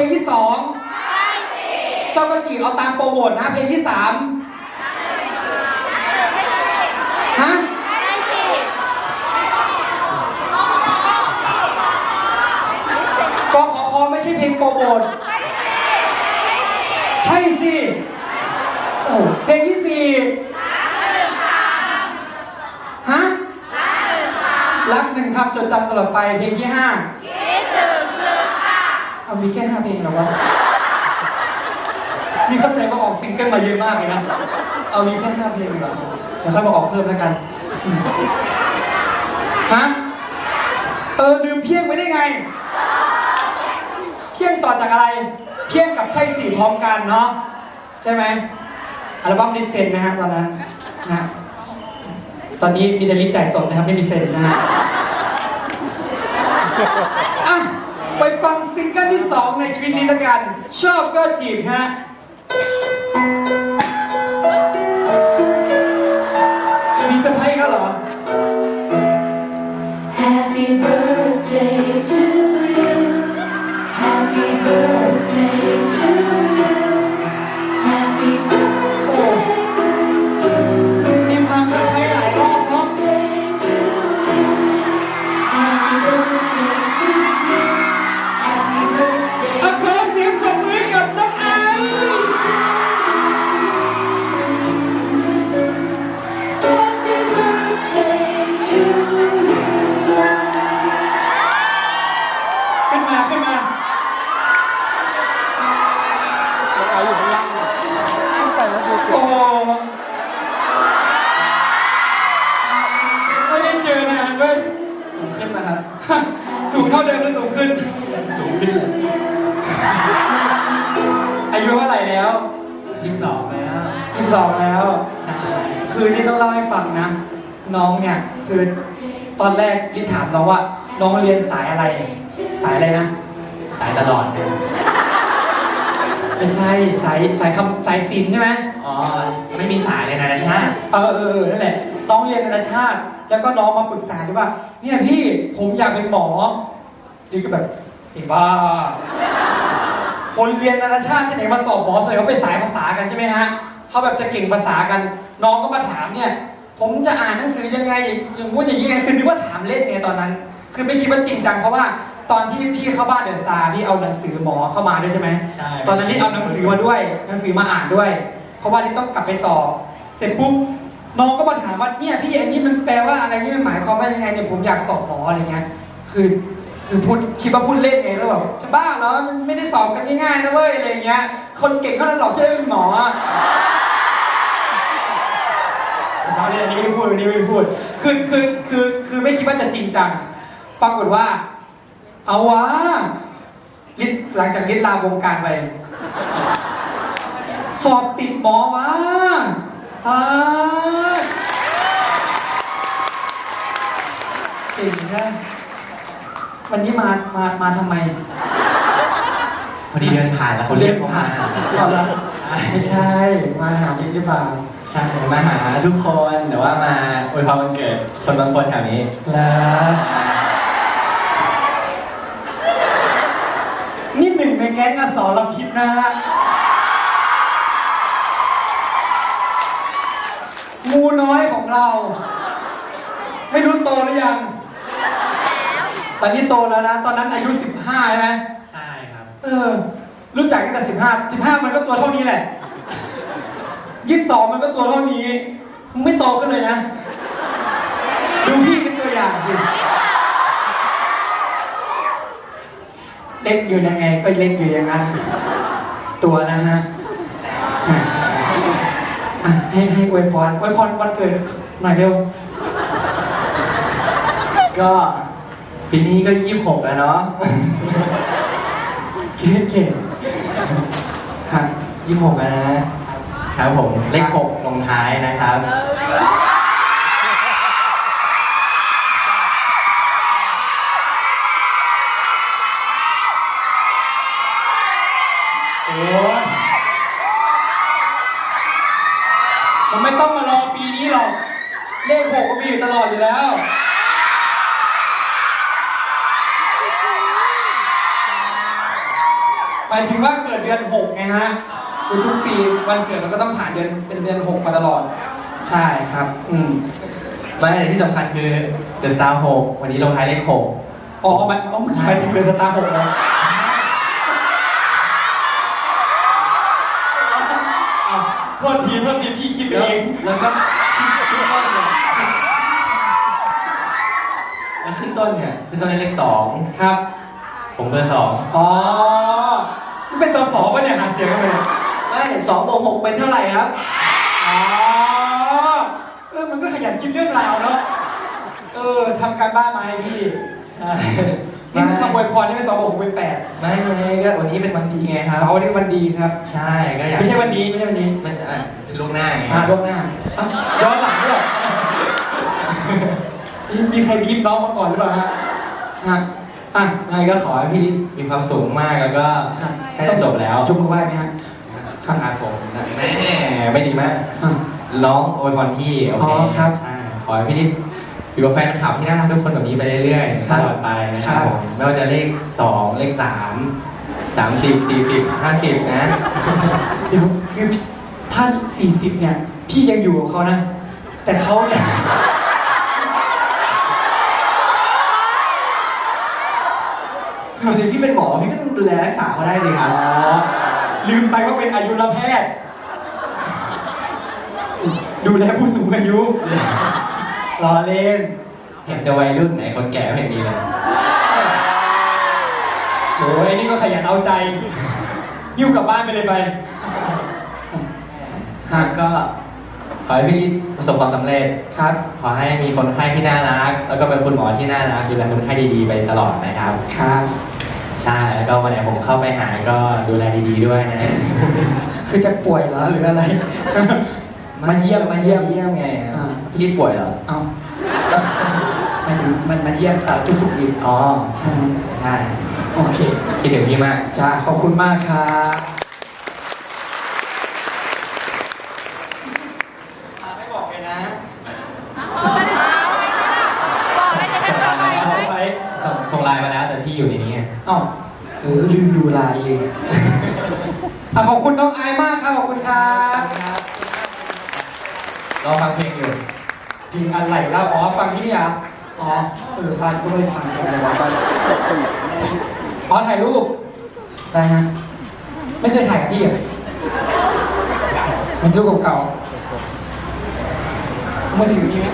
ลงที่สองเจ้าก็จีเอาตามโปรโมทนะเพลงที่สามฮะกขอคอไม่ใช่เพลงโปรโมทใช่สิเพลงที่สี่ฮะรักหนึ่งคำจดจำตลอดไปเพลงที่ห้า เอามีแค่ห้าเพลงเหรอวะนี่เข้าใจว่าออกซิงเกิลมาเยอะมากเลยนะ เอามีแค่ห้าเพลงเหรอเดี๋ยวค่อยมาออกเพิ่มแล้วกัน ฮะ เออลืมเพียงไว้ได้ไง เพียงต่อจากอะไร เพียงกับใช่สี่พร้อมกันเนาะ ใช่ไหม อัลบั้มนี้เซ็นนะฮะตอนนั้นนะ ตอนนี้มีแต่ลิจ่ายสดนะครับไม่มีเซ็นนะฮะ อะ ไปฟัง ซิงเกิลที่สองในชีวิตนี้แล้วกัน ชอบก็จีบฮะ อาอยู่ข้างล่างขึ้นไปแล้วดูโอ้โหไม่ได้เจอนานเว้ยสูงขึ้นนะครับ สูงเท่าเดิมหรือสูงขึ้น สูงขึ้นอายุเท่าไหร่แล้วยี่สิบสองแล้วยี่สิบสองแล้ว คือที่ต้องเล่าให้ฟังนะ น้องเนี่ยคือตอนแรกลิถามน้องว่า น้องเรียนสายอะไร สายอะไรนะ สายตลอดเลย ไม่ใช่สายสายคำสายศิลป์ใช่ไหมอ๋อ ไม่มีสายเลยนะนะชาติเออเออเออนั่นแหละน้องเรียนนานาชาติ แล้วก็น้องมาปรึกษาด้วยว่า เนี่ยพี่ผมอยากเป็นหมอดีก็แบบไอ้บ้าคนเรียนนานาชาติที่ไหนมาสอบหมอส่วนใหญ่เขาเป็นสายภาษากันใช่ไหมฮะเขาแบบจะเก่งภาษากัน น้องก็มาถามเนี่ย ผมจะอ่านหนังสือยังไงอย่างงู้นอย่างนี้ไงคือนึกว่าถามเล่นไงตอนนั้น คือไม่คิดว่าจริงจังเพราะว่า ตอนที่พี่เข้าบ้านเดอะซาร์พี่เอาหนังสือหมอเข้ามาด้วยใช่ไหมใช่ ตอนนั้นนี่เอาหนังสือมาด้วย หนังสือมาอ่านด้วย เพราะว่านี่ต้องกลับไปสอบ เสร็จปุ๊บน้องก็มาถามว่าเนี่ยพี่อันนี้มันแปลว่าอะไรนี่มันหมายความว่ายังไงเนี่ยผมอยากสอบหมออะไรเงี้ย คือคือพูดคิดว่าพูดเล่นไงแล้วแบบจะบ้าเหรอมันไม่ได้สอบกันง่ายๆนะเว้ยอะไรเงี้ย คนเก่งเท่านั้นหรอกที่ได้เป็นหมออะเราเนี่ยอันนี้ไม่ได้พูดอันนี้ไม่ได้พูด คือคือคือคือไม่คิดว่าจะจริงจัง ปรากฏว่า เอาวะลิศหลังจากลิศลาวงการไป สอบติดหมอวะอ่าเก่งนะวันนี้มา มา มาทำไม พอดีเดินผ่านแล้วเขาเรียกผมมาเอาละไม่ใช่ มาหาลิศหรือเปล่า ใช่มาหาทุกคนแต่ว่ามาอวยพรวันเกิดคนบางคนแถวนี้แล้วนี่หนึ่ งในแก๊งอสรพิษนะฮะงูน้อยของเรา ไม่รู้โตหรือยัง ตอนนี้โตแล้วนะ ตอนนั้นอายุสิบห้าใช่ไหมใช่ครับ เออ รู้จักตั้งแต่สิบห้าสิบห้ามันก็ตัวเท่านี้แหละยี่สิบสองมันก็ตัวเท่านี้มึงไม่โตขึ้นเลยนะ ดูพี่เป็นตัวอย่างสิ เล็กอยู่ยังไง ก็เล็กอยู่อย่างนั้นตัวนะฮะให้ให้อวยพรอวยพรวันเกิดหน่อยเร็ว ก็ปีนี้ก็ยี่สิบหกแล้วเนาะเก่งเก่งฮะยี่สิบหกแล้วนะครับผมเลขหกลงท้ายนะครับ โอ้ยมันไม่ต้องมารอปีนี้หรอก เลขหกก็มีอยู่ตลอดอยู่แล้วอหมายถึงว่าเกิดเดือนหกไงฮะคือทุกปีวันเกิดมันก็ต้องผ่านเดือนเป็นเดือนหกมาตลอด ใช่ครับ อืมไม่แต่ที่สำคัญคือเดอะซาวหกวันนี้ลงท้ายเลขหกอ๋อมันอ๋อมันหมายถึงเดือนสตาร์หกนะ โทษทีโทษทีพี่คิดเองแล้วก็ขึ้นต้นเนี่ยแล้วขึ้นต้นเนี่ยขึ้นต้นในเลขสองครับ ผมเบอร์สองอ๋อนี่เป็นสสป่ะเนี่ยหาเสียงกันเลยไม่สองบวกหกเป็นเท่าไหร่ครับอ๋อเออมันก็ขยันคิดเรื่องราวเนาะเออทำการบ้านมาให้พี่ใช่ นี่คือคำอวยพรที่เป็นสองหกเป็นแปดไม่ไม่ก็วันนี้เป็นวันดีไงครับเขาวันนี้วันดีครับ ใช่ก็อยากไม่ใช่วันนี้ไม่ใช่วันนี้ไม่อะล่วงหน้าไงอ่าล่วงหน้าอะย้อนหลังด้วยมีมีใครบีบน้องมาก่อนหรือเปล่าฮะอะอะไม่ก็ขอให้พี่มีความสุขมากแล้วก็ใกล้จะจบแล้วยกมือไหว้ไหมฮะครับผมแม่ไม่ดีมากอะร้องโอยพรพี่โอเคอ๋อครับใช่ขอให้พี่ อยู่กับแฟนคลับที่น่ารักทุกคนแบบนี้ไปเรื่อยๆครัตบลอดไปนะครับครับผมไม่ว่าจะเลขสองเลขสามสามสิบสี่สิบห้าสิบนะเดี๋ยวคือท่านสี่สิบเนี่ย พี่ยังอยู่กับเขานะ แต่เขาเนี่ยดูสิพี่เป็นหมอพี่ก็ต้องดูแลรักษาเขาได้สิครับอ๋อลืมไปว่าเป็นอายุรแพทย์ดูแลผู้สูงอายุ รอเล่น เห็นแต่วัยรุ่นไหนคนแก่ไม่เห็นมีเลยโอ้ยนี่ก็ขยันเอาใจยิ้วกลับบ้านไปเลยไปหากก็ขอให้พี่ประสบความสำเร็จครับ ขอให้มีคนไข้ที่น่ารัก แล้วก็เป็นคุณหมอที่น่ารักดูแลคนไข้ดีๆไปตลอดนะครับครับใช่แล้วก็วันไหนผมเข้าไปหาก็ดูแลดีๆด้วยนะ คือจะป่วยเหรอหรืออะไร มาเยี่ยมมาเยี่ยมเยี่ยมไงอ่า พี่ป่วยเหรอ เอาหมายถึงมันมาเยี่ยมสาวทุกสุขดีอ๋อ ใช่ไหมใช่โอเค คิดถึงพี่มาก จ้าขอบคุณมากครับไม่บอกเลยนะส่งไลน์มาแล้วส่งส่งไลน์มาแล้วแต่พี่อยู่ในนี้ไงเอ้าเออลืมดูไลน์เลยอะขอบคุณน้องไอซ์มากครับ ขอบคุณครับ รอฟังเพลงอยู่ เพลงอะไรแล้วอ๋อฟังที่นี่เหรอะอ๋อเออพานก็ไม่ฟังกันเลยวะอ๋อถ่ายรูปได้ฮะไม่เคยถ่ายกับพี่เหรอะมันรูปเก่าๆมือถือมีไหม